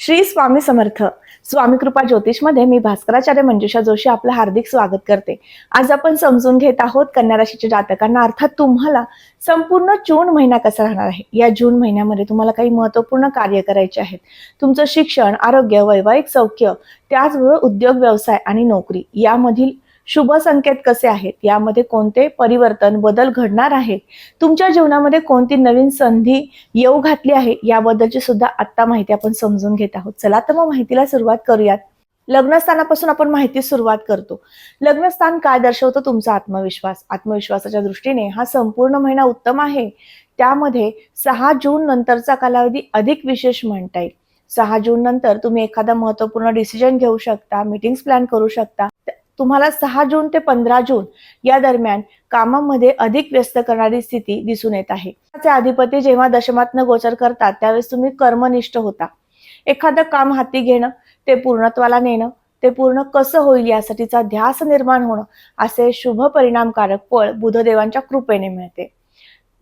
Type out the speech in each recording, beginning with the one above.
श्री स्वामी समर्थ. स्वामी कृपा ज्योतिषमध्ये मी भास्कराचार्य मंजुषा जोशी आपलं हार्दिक स्वागत करते. आज आपण समजून घेत आहोत कन्या राशीच्या जातकांना. अर्थात तुम्हाला संपूर्ण जून महिना कसा राहणार आहे? या जून महिन्यामध्ये तुम्हाला काही महत्त्वपूर्ण कार्य करायचे आहेत. तुमचं शिक्षण आरोग्य वैवाहिक सौख्य त्याचबरोबर उद्योग व्यवसाय आणि नोकरी यामधील शुभ संकेत कसे आहेत? यामध्ये कोणते परिवर्तन बदल घडणार आहेत? तुमच्या जीवनामध्ये कोणती नवीन संधी येऊ घातली आहे? याबद्दलची सुद्धा आत्ता माहिती आपण समजून घेत आहोत. चला तर मग माहितीला सुरुवात करूयात. लग्नस्थानापासून आपण माहिती सुरुवात करतो. लग्नस्थान काय दर्शवतं तुमचा आत्मविश्वास? आत्मविश्वासाच्या दृष्टीने हा संपूर्ण महिना उत्तम आहे. त्यामध्ये सहा जून नंतरचा कालावधी अधिक विशेष म्हणता येईल. सहा जून नंतर तुम्ही एखादा महत्त्वपूर्ण डिसिजन घेऊ शकता मीटिंग्स प्लॅन करू शकता. तुम्हाला सहा जून ते पंधरा जून या दरम्यान कामामध्ये अधिक व्यस्त करणारी स्थिती दिसून येत आहे. त्याचे अधिपती जेव्हा दशमातनं गोचर करतात त्यावेळेस तुम्ही कर्मनिष्ठ होता. एखादं काम हाती घेणं ते पूर्णत्वाला नेणं ते पूर्ण कसं होईल यासाठीचा ध्यास निर्माण होणं असे शुभ परिणामकारक फळ बुधदेवांच्या कृपेने मिळते.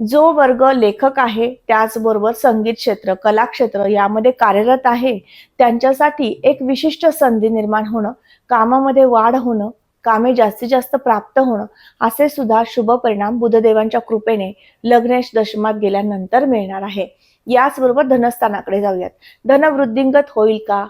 जो वर्ग लेखक आहे त्याचबरोबर संगीत क्षेत्र कला क्षेत्र यामध्ये कार्यरत आहे त्यांच्यासाठी एक विशिष्ट संधी निर्माण होणं कामामध्ये वाढ होणं कामे जास्तीत जास्त प्राप्त होणं असे सुद्धा शुभ परिणाम बुधदेवांच्या कृपेने लग्नेश दशमात गेल्यानंतर मिळणार आहे. याचबरोबर धनस्थानाकडे जाऊयात. धनवृद्धिंगत होईल का?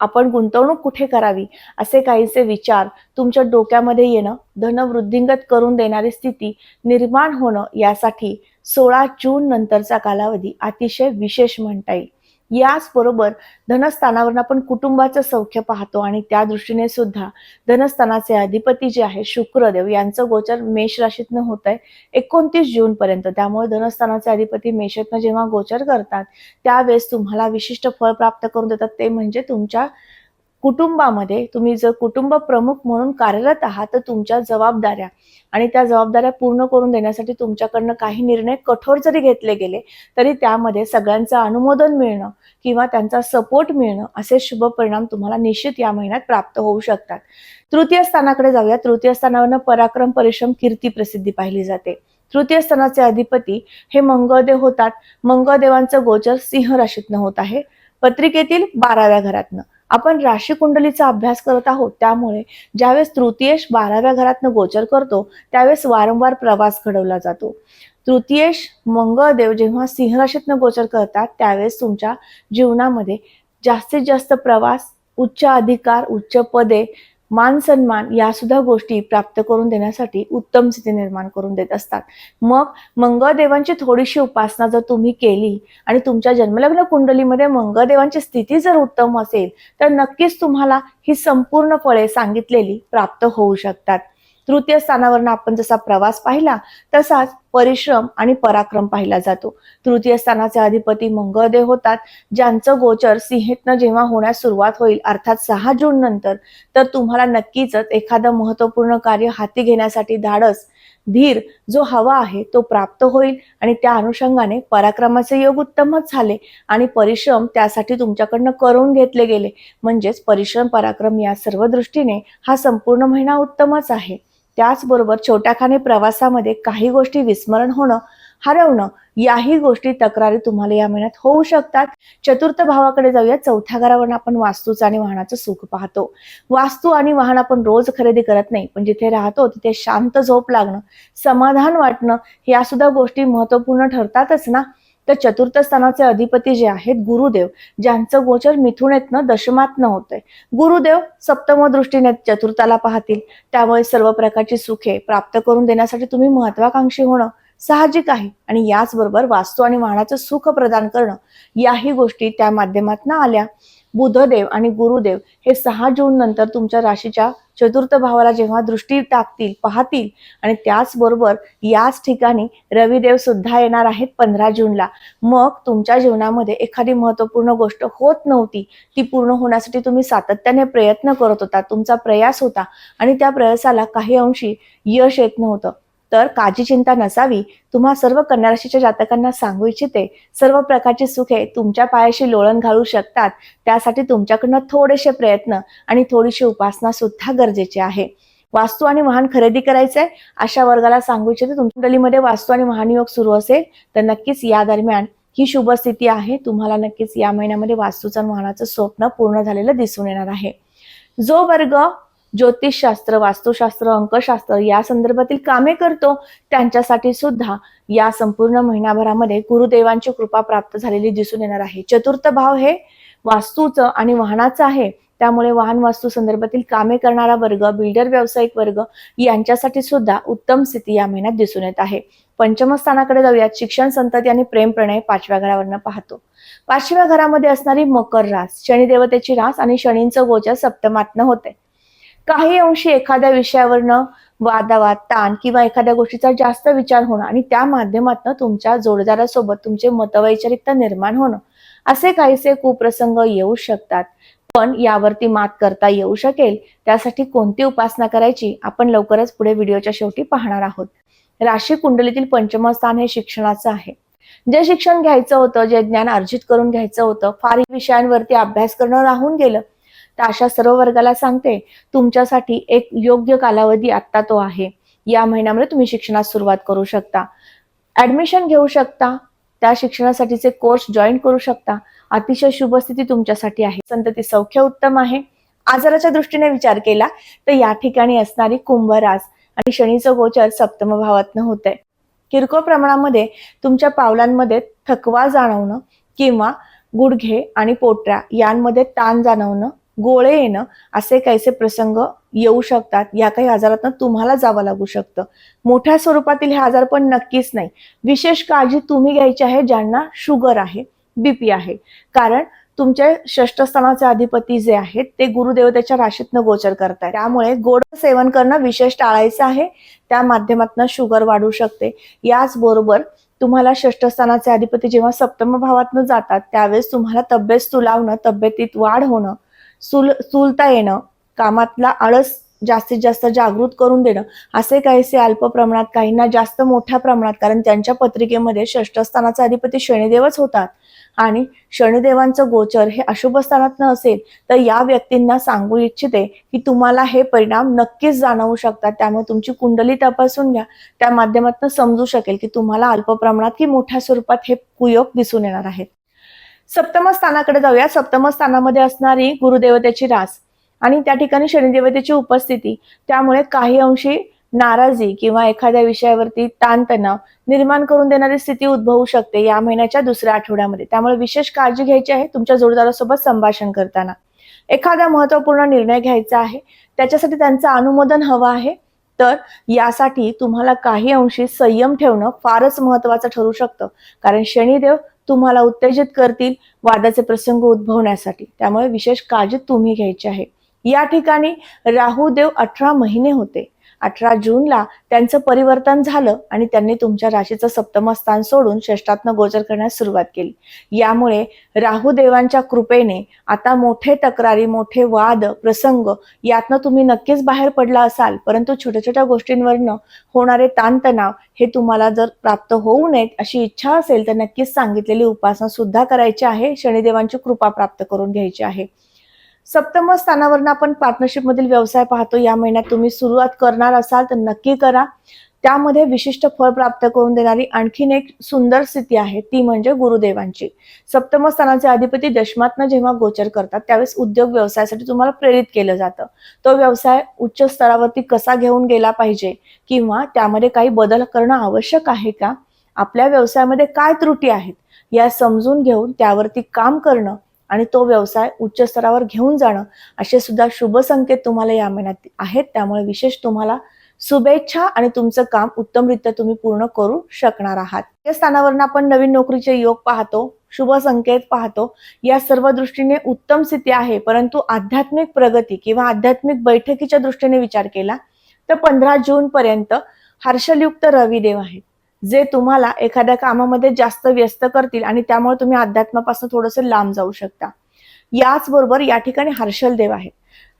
आपण गुंतवणूक कुठे करावी? असे काहीसे विचार तुमच्या डोक्यामध्ये येणं धनवृद्धिंगत करून देणारी स्थिती निर्माण होणं यासाठी सोळा जून नंतरचा कालावधी अतिशय विशेष म्हणता येईल. याचबरोबर धनस्थानावरून आपण कुटुंबाचं सौख्य पाहतो आणि त्या दृष्टीने सुद्धा धनस्थानाचे अधिपती जे आहे शुक्रदेव यांचं गोचर मेष राशीतनं होत आहे एकोणतीस जून पर्यंत त्यामुळे धनस्थानाचे अधिपती मेषातनं जेव्हा गोचर करतात त्यावेळेस तुम्हाला विशिष्ट फळ प्राप्त करून देतात. ते म्हणजे तुमच्या कुटुंबामध्ये तुम्ही जर कुटुंब प्रमुख म्हणून कार्यरत आहात तर तुमच्या जबाबदाऱ्या आणि त्या जबाबदाऱ्या पूर्ण करून देण्यासाठी तुमच्याकडनं काही निर्णय कठोर जरी घेतले गेले तरी त्यामध्ये सगळ्यांचं अनुमोदन मिळणं किंवा त्यांचा सपोर्ट मिळणं असे शुभ परिणाम तुम्हाला निश्चित या महिन्यात प्राप्त होऊ शकतात. तृतीय स्थानाकडे जाऊया. तृतीय स्थानावरनं पराक्रम परिश्रम कीर्ती प्रसिद्धी पाहिली जाते. तृतीय स्थानाचे अधिपती हे मंगळदेव होतात. मंगळदेवांचं गोचर सिंह राशीतनं होत आहे. पत्रिकेतील बाराव्या घरातनं. आपण राशी कुंडलीचा अभ्यास करत आहोत त्यामुळे ज्यावेळेस तृतीयेश बाराव्या घरातनं गोचर करतो त्यावेळेस वारंवार प्रवास घडवला जातो. तृतीयेश मंगळदेव जेव्हा सिंह राशीतनं गोचर करतात त्यावेळेस तुमच्या जीवनामध्ये जास्तीत जास्त प्रवास उच्च अधिकार उच्च पदे मान सन्मान या सुद्धा गोष्टी प्राप्त करून देण्यासाठी उत्तम स्थिती निर्माण करून देत असतात. मग मंगळदेवांची थोडीशी उपासना जर तुम्ही केली आणि तुमच्या जन्मलग्न कुंडलीमध्ये मंगळदेवांची स्थिती जर उत्तम असेल तर नक्कीच तुम्हाला ही संपूर्ण फळे सांगितलेली प्राप्त होऊ शकतात. तृतीय स्थानावरनं आपण जसा प्रवास पाहिला तसाच परिश्रम आणि पराक्रम पाहिला जातो. तृतीय स्थानाचे अधिपती मंगळदेव होतात ज्यांचं गोचर सिंहेतनं जेव्हा होण्यास सुरुवात होईल अर्थात सहा जून नंतर तर तुम्हाला नक्कीच एखादं महत्त्वपूर्ण कार्य हाती घेण्यासाठी धाडस धीर जो हवा आहे तो प्राप्त होईल आणि त्या अनुषंगाने पराक्रमाचे योग उत्तमच झाले आणि परिश्रम त्यासाठी तुमच्याकडनं करून घेतले गेले. म्हणजेच परिश्रम पराक्रम या सर्व दृष्टीने हा संपूर्ण महिना उत्तमच आहे. त्याचबरोबर छोट्याखाने प्रवासामध्ये काही गोष्टी विस्मरण होणं हरवणं याही गोष्टी तक्रारी तुम्हाला या महिन्यात होऊ शकतात. चतुर्थ भावाकडे जाऊया. चौथ्या घरावर आपण वास्तूचं आणि वाहनाचं सुख पाहतो. वास्तू आणि वाहन आपण रोज खरेदी करत नाही पण जिथे राहतो तिथे शांत झोप लागणं समाधान वाटणं या सुद्धा गोष्टी महत्त्वपूर्ण ठरतातच ना? तर चतुर्थ स्थानाचे अधिपती जे आहेत गुरुदेव ज्यांचं गोचर मिथुनेतनं दशमातनं होतंय. गुरुदेव सप्तम दृष्टीने चतुर्थाला पाहतील. त्यामुळे सर्व प्रकारची सुखे प्राप्त करून देण्यासाठी तुम्ही महत्वाकांक्षी होणं साहजिक आहे. आणि याचबरोबर वास्तू आणि वाहनाचं सुख प्रदान करणं याही गोष्टी त्या माध्यमातून आल्या. बुधदेव आणि गुरुदेव हे सहा जून नंतर तुमच्या राशीच्या चतुर्थ भावाला जेव्हा दृष्टी टाकतील पाहतील आणि त्याचबरोबर याच ठिकाणी रविदेव सुद्धा येणार आहेत पंधरा जूनला. मग तुमच्या जीवनामध्ये एखादी महत्त्वपूर्ण गोष्ट होत नव्हती ती पूर्ण होण्यासाठी तुम्ही सातत्याने प्रयत्न करत होता तुमचा प्रयास होता आणि त्या प्रयासाला काही अंशी यश येत नव्हतं. तर काळजी चिंता नसावी. तुम्हा सर्व कन्याराशीच्या जातकांना सांगू इच्छिते. सर्व प्रकारची सुखे तुमच्या पायाशी लोळण घालू शकतात. त्यासाठी तुमच्याकडनं थोडेसे प्रयत्न आणि थोडीशी उपासना सुद्धा गरजेची आहे. वास्तू आणि वाहन खरेदी करायचंय अशा वर्गाला सांगू इच्छिते. तुमच्या गलीमध्ये वास्तू आणि वाहनयोग सुरू असेल तर नक्कीच या दरम्यान ही शुभ स्थिती आहे. तुम्हाला नक्कीच या महिन्यामध्ये वास्तूचं वाहनाचं स्वप्न पूर्ण झालेलं दिसून येणार आहे. जो वर्ग ज्योतिषशास्त्र वास्तुशास्त्र अंकशास्त्र या संदर्भातील कामे करतो त्यांच्यासाठी सुद्धा या संपूर्ण महिनाभरामध्ये गुरुदेवांची कृपा प्राप्त झालेली दिसून येणार आहे. चतुर्थ भाव हे वास्तूचं आणि वाहनाचं आहे. त्यामुळे वाहन वास्तू संदर्भातील कामे करणारा वर्ग बिल्डर व्यावसायिक वर्ग यांच्यासाठी सुद्धा उत्तम स्थिती या महिन्यात दिसून येत आहे. पंचम स्थानाकडे जाऊयात. शिक्षण संतती आणि प्रेम प्रणय पाचव्या घरावरनं पाहतो. पाचव्या घरामध्ये असणारी मकर रास शनिदेवतेची रास आणि शनींचं गोचर सप्तमातनं होते. काही अंशी एखाद्या विषयावरनं वादावाद ताण किंवा एखाद्या गोष्टीचा जास्त विचार होणं आणि त्या माध्यमातून तुमच्या जोडदारासोबत तुमचे मतवैचारिकता निर्माण होणं असे काहीसे कुप्रसंग येऊ शकतात. पण यावरती मात करता येऊ शकेल. त्यासाठी कोणती उपासना करायची आपण लवकरच पुढे व्हिडिओच्या शेवटी पाहणार आहोत. राशी कुंडलीतील पंचम स्थान हे शिक्षणाचं आहे. जे शिक्षण घ्यायचं होतं जे ज्ञान अर्जित करून घ्यायचं होतं फार विषयांवरती अभ्यास करणं राहून गेलं तर अशा सर्व वर्गाला सांगते तुमच्यासाठी एक योग्य कालावधी आता तो आहे. या महिन्यामध्ये तुम्ही शिक्षणास सुरुवात करू शकता. ऍडमिशन घेऊ शकता. त्या शिक्षणासाठीचे कोर्स जॉईन करू शकता. अतिशय शुभ स्थिती तुमच्यासाठी आहे. संतती सौख्य उत्तम आहे. आजाराच्या दृष्टीने विचार केला तर या ठिकाणी असणारी कुंभरास आणि शनीचं गोचर सप्तम भावातनं होत आहे किरकोळ प्रमाणामध्ये तुमच्या पावलांमध्ये थकवा जाणवणं किंवा गुडघे आणि पोटऱ्या यांमध्ये ताण जाणवणं गोळे येणं असे काहीसे प्रसंग येऊ शकतात? या काही आजारातनं तुम्हाला जावं लागू शकतं. मोठ्या स्वरूपातील हे आजार पण नक्कीच नाही. विशेष काळजी तुम्ही घ्यायची आहे ज्यांना शुगर आहे बीपी आहे. कारण तुमच्या षष्ठस्थानाचे अधिपती जे आहेत ते गुरुदेवतेच्या राशीतनं गोचर करताय त्यामुळे गोड सेवन करणं विशेष टाळायचं आहे. त्या माध्यमातून शुगर वाढू शकते. याचबरोबर तुम्हाला षष्ठस्थानाचे अधिपती जेव्हा सप्तम भावातनं जातात त्यावेळेस तुम्हाला तब्येत सुलावणं तब्येतीत वाढ होणं सुल सुलता येणं कामातला आळस जास्तीत जास्त जागृत करून देणं असे काहीसे अल्प प्रमाणात काहींना जास्त मोठ्या प्रमाणात कारण त्यांच्या पत्रिकेमध्ये षष्ठस्थानाचा अधिपती शनिदेवच होतात. आणि शनिदेवांचं गोचर हे अशुभ स्थानात असेल तर या व्यक्तींना सांगू इच्छिते की तुम्हाला हे परिणाम नक्कीच जाणवू शकतात. त्यामुळे तुमची कुंडली तपासून घ्या. त्या माध्यमातून समजू शकेल की तुम्हाला अल्प प्रमाणात की मोठ्या स्वरूपात हे कुयोग दिसून येणार आहेत. सप्तम स्थानाकडे जाऊया. सप्तम स्थानामध्ये असणारी गुरुदेवतेची रास आणि त्या ठिकाणी शनिदेवतेची उपस्थिती. त्यामुळे काही अंशी नाराजी किंवा एखाद्या विषयावरती ताणतणाव निर्माण करून देणारी स्थिती उद्भवू शकते या महिन्याच्या दुसऱ्या आठवड्यामध्ये. त्यामुळे विशेष काळजी घ्यायची आहे तुमच्या जोडदारासोबत संभाषण करताना. एखादा महत्त्वपूर्ण निर्णय घ्यायचा आहे त्याच्यासाठी त्यांचं अनुमोदन हवं आहे तर यासाठी तुम्हाला काही अंशी संयम ठेवणं फारच महत्वाचं ठरू शकतं. कारण शनिदेव तुम्हाला उत्तेजित करतील वादाचे प्रसंग उद्भवण्यासाठी. त्यामुळे विशेष काळजी तुम्ही घ्यायची आहे. या ठिकाणी राहू देव अठरा महिने होते. अठरा जूनला त्यांचं परिवर्तन झालं आणि त्यांनी तुमच्या राशीचं सप्तम स्थान सोडून षष्टात्न गोचर करण्यास सुरुवात केली. यामुळे राहू देवांच्या कृपेने आता मोठे तक्रारी मोठे वाद प्रसंग यातनं तुम्ही नक्कीच बाहेर पडला असाल. परंतु छोट्या छोट्या गोष्टींवरनं होणारे ताणतणाव हे तुम्हाला जर प्राप्त होऊ नयेत अशी इच्छा असेल तर नक्कीच सांगितलेली उपासना सुद्धा करायची आहे. शनिदेवांची कृपा प्राप्त करून घ्यायची आहे. सप्तम स्थानावरनं आपण पार्टनरशिप मधील व्यवसाय पाहतो. या महिन्यात तुम्ही सुरुवात करणार असाल तर नक्की करा. त्यामध्ये विशिष्ट फळ प्राप्त करून देणारी आणखीन एक सुंदर स्थिती आहे. ती म्हणजे गुरुदेवांची. सप्तम स्थानाचे अधिपती दशमातनं जेव्हा गोचर करतात त्यावेळेस उद्योग व्यवसायासाठी तुम्हाला प्रेरित केलं जातं. तो व्यवसाय उच्च स्तरावरती कसा घेऊन गेला पाहिजे किंवा त्यामध्ये काही बदल करणं आवश्यक आहे का? आपल्या व्यवसायामध्ये काय त्रुटी आहेत? या समजून घेऊन त्यावरती काम करणं आणि तो व्यवसाय उच्च स्तरावर घेऊन जाणं असे सुद्धा शुभ संकेत तुम्हाला या महिन्यात आहेत. त्यामुळे विशेष तुम्हाला शुभेच्छा आणि तुमचं काम उत्तमरित्या तुम्ही पूर्ण करू शकणार आहात. या स्थानावरून आपण नवीन नोकरीचे योग पाहतो शुभ संकेत पाहतो. या सर्व दृष्टीने उत्तम स्थिती आहे परंतु आध्यात्मिक प्रगती किंवा आध्यात्मिक बैठकीच्या दृष्टीने विचार केला तर पंधरा जून पर्यंत हर्षलयुक्त रविदेव आहेत. जे तुम्हाला एखाद्या कामामध्ये जास्त व्यस्त करतील आणि त्यामुळे तुम्ही अध्यात्मापासून थोडंसं लांब जाऊ शकता. याचबरोबर या ठिकाणी हर्षल देव आहेत.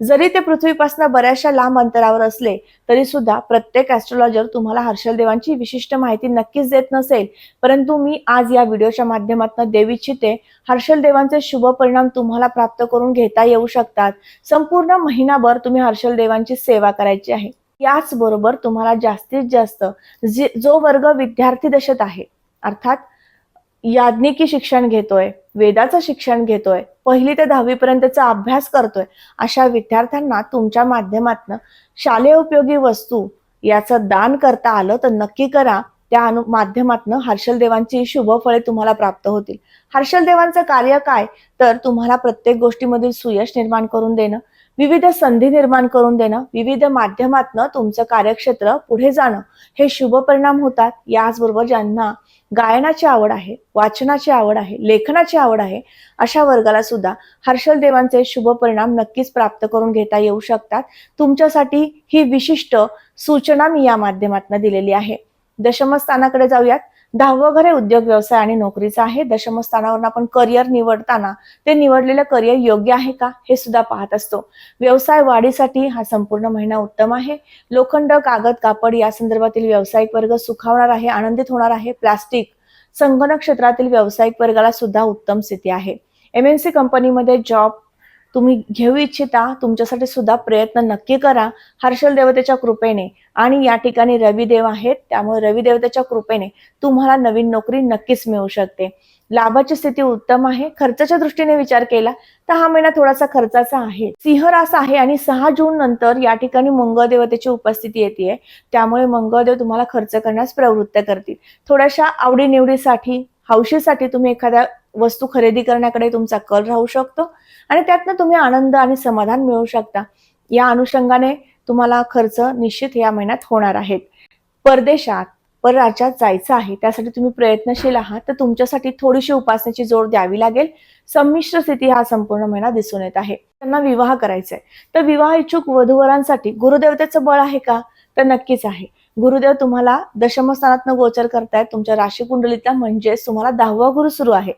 जरी ते पृथ्वीपासून बऱ्याचशा लांब अंतरावर असले तरी सुद्धा प्रत्येक ऍस्ट्रॉलॉजर तुम्हाला हर्षल देवांची विशिष्ट माहिती नक्कीच देत नसेल. परंतु मी आज या व्हिडिओच्या माध्यमातून देव इच्छिते हर्षल देवांचे शुभ परिणाम तुम्हाला प्राप्त करून घेता येऊ शकतात. संपूर्ण महिनाभर तुम्ही हर्षल देवांची सेवा करायची आहे. याचबरोबर तुम्हाला जास्तीत जास्त जे जो वर्ग विद्यार्थी दशेत आहे अर्थात याज्ञिकी शिक्षण घेतोय वेदाचं शिक्षण घेतोय पहिली ते दहावीपर्यंतचा अभ्यास करतोय अशा विद्यार्थ्यांना तुमच्या माध्यमातनं शालेय उपयोगी वस्तू याचं दान करता आलं तर नक्की करा. त्या अनु माध्यमातनं हर्षल देवांची शुभफळे तुम्हाला प्राप्त होतील. हर्षल देवांचं कार्य काय? तर तुम्हाला प्रत्येक गोष्टीमधील सुयश निर्माण करून देणं. विविध संधी निर्माण करून देणं विविध माध्यमातनं तुमचं कार्यक्षेत्र पुढे जाणं हे शुभ परिणाम होतात. याचबरोबर ज्यांना गायनाची आवड आहे वाचनाची आवड आहे लेखनाची आवड आहे अशा वर्गाला सुद्धा हर्षल देवांचे शुभ परिणाम नक्कीच प्राप्त करून घेता येऊ शकतात. तुमच्यासाठी ही विशिष्ट सूचना मी या माध्यमातून दिलेली आहे. दशमस्थानाकडे जाऊयात. दहावं घर हे उद्योग व्यवसाय आणि नोकरीचं आहे. दशमस्थानावरून आपण करिअर निवडताना ते निवडलेलं करिअर योग्य आहे का? हे सुद्धा पाहत असतो. व्यवसाय वाढीसाठी हा संपूर्ण महिना उत्तम आहे. लोखंड कागद कापड या संदर्भातील व्यावसायिक वर्ग सुखावणार आहे आनंदित होणार आहे. प्लास्टिक संगणक क्षेत्रातील व्यावसायिक वर्गाला सुद्धा उत्तम स्थिती आहे. एम एन सी कंपनीमध्ये जॉब तुम्ही घेऊ इच्छिता तुमच्यासाठी सुद्धा प्रयत्न नक्की करा. हर्षल देवतेच्या कृपेने. आणि या ठिकाणी रविदेव आहेत त्यामुळे रविदेवतेच्या कृपेने तुम्हाला नवीन नोकरी नक्कीच मिळू शकते. लाभाची स्थिती उत्तम आहे. खर्चाच्या दृष्टीने विचार केला तर हा महिना थोडासा खर्चाचा आहे. सिंहरास आहे आणि सहा जून नंतर या ठिकाणी मंगळ देवतेची उपस्थिती येते त्यामुळे मंगळदेव तुम्हाला खर्च करण्यास प्रवृत्त करतील. थोड्याशा आवडीनिवडीसाठी हौशीसाठी तुम्ही एखाद्या वस्तू खरेदी करण्याकडे तुमचा कल राहू शकतो आणि त्यातनं तुम्ही आनंद आणि समाधान मिळवू शकता. या अनुषंगाने तुम्हाला खर्च निश्चित या महिन्यात होणार आहेत. परदेशात परराज्यात जायचं आहे त्यासाठी तुम्ही प्रयत्नशील आहात तर तुमच्यासाठी थोडीशी उपासनेची जोड द्यावी लागेल. संमिश्र स्थिती हा संपूर्ण महिना दिसून येत आहे. त्यांना विवाह करायचा आहे तर विवाह इच्छुक वधूवरांसाठी गुरुदेवतेचं बळ आहे का? तर नक्कीच आहे. गुरुदेव तुम्हाला दशमस्थानातनं गोचर करतायत. तुमच्या राशी कुंडलीतला म्हणजेच तुम्हाला दहावा गुरु सुरू आहे.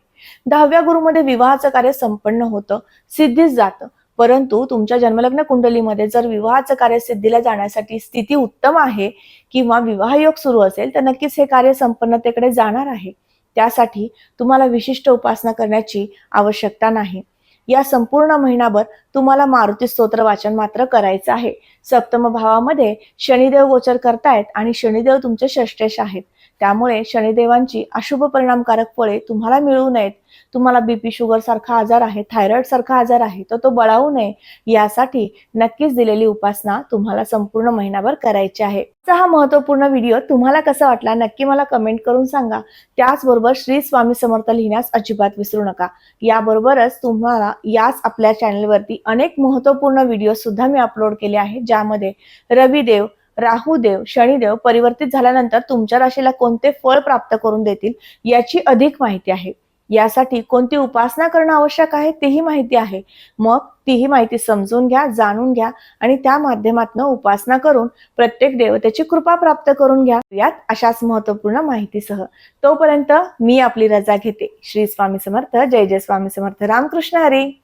दहाव्या गुरुमध्ये विवाहाचं कार्य संपन्न होतं सिद्धीच जातं. परंतु तुमच्या जन्मलग्न कुंडलीमध्ये जर विवाहाचं कार्य सिद्धीला जाण्यासाठी स्थिती उत्तम आहे किंवा विवाह योग सुरू असेल तर नक्कीच हे कार्य संपन्नतेकडे जाणार आहे. त्यासाठी तुम्हाला विशिष्ट उपासना करण्याची आवश्यकता नाही. या संपूर्ण महिनाभर तुम्हाला मारुती स्तोत्र वाचन मात्र करायचं आहे. सप्तम भावामध्ये शनिदेव गोचर करतायत आणि शनिदेव तुमचे षष्टेश आहेत. त्यामुळे शनिदेवांची अशुभ परिणामकारक फळे तुम्हाला मिळू नयेत. तुम्हाला बीपी शुगर सारखा आजार आहे थायरॉइड सारखा आजार आहे तर तो बळावू नये. यासाठी नक्कीच दिलेली उपासना तुम्हाला संपूर्ण महिनाभर करायची आहे. हा महत्त्वपूर्ण व्हिडिओ तुम्हाला कसा वाटला नक्की मला कमेंट करून सांगा. त्याचबरोबर श्री स्वामी समर्थ लिहिण्यास अजिबात विसरू नका. याबरोबरच तुम्हाला याच आपल्या चॅनलवरती अनेक महत्त्वपूर्ण व्हिडिओ सुद्धा मी अपलोड केले आहे ज्यामध्ये रविदेव राहुदेव शनिदेव परिवर्तित झाल्यानंतर तुमच्या राशीला कोणते फळ प्राप्त करून देतील याची अधिक माहिती आहे. यासाठी कोणती उपासना करणं आवश्यक आहे तेही माहिती आहे. मग तीही माहिती समजून घ्या जाणून घ्या आणि त्या माध्यमातून उपासना करून प्रत्येक देवतेची कृपा प्राप्त करून घ्या. यात अशाच महत्त्वपूर्ण माहितीसह. तोपर्यंत मी आपली रजा घेते. श्री स्वामी समर्थ जय जय स्वामी समर्थ रामकृष्ण हरी.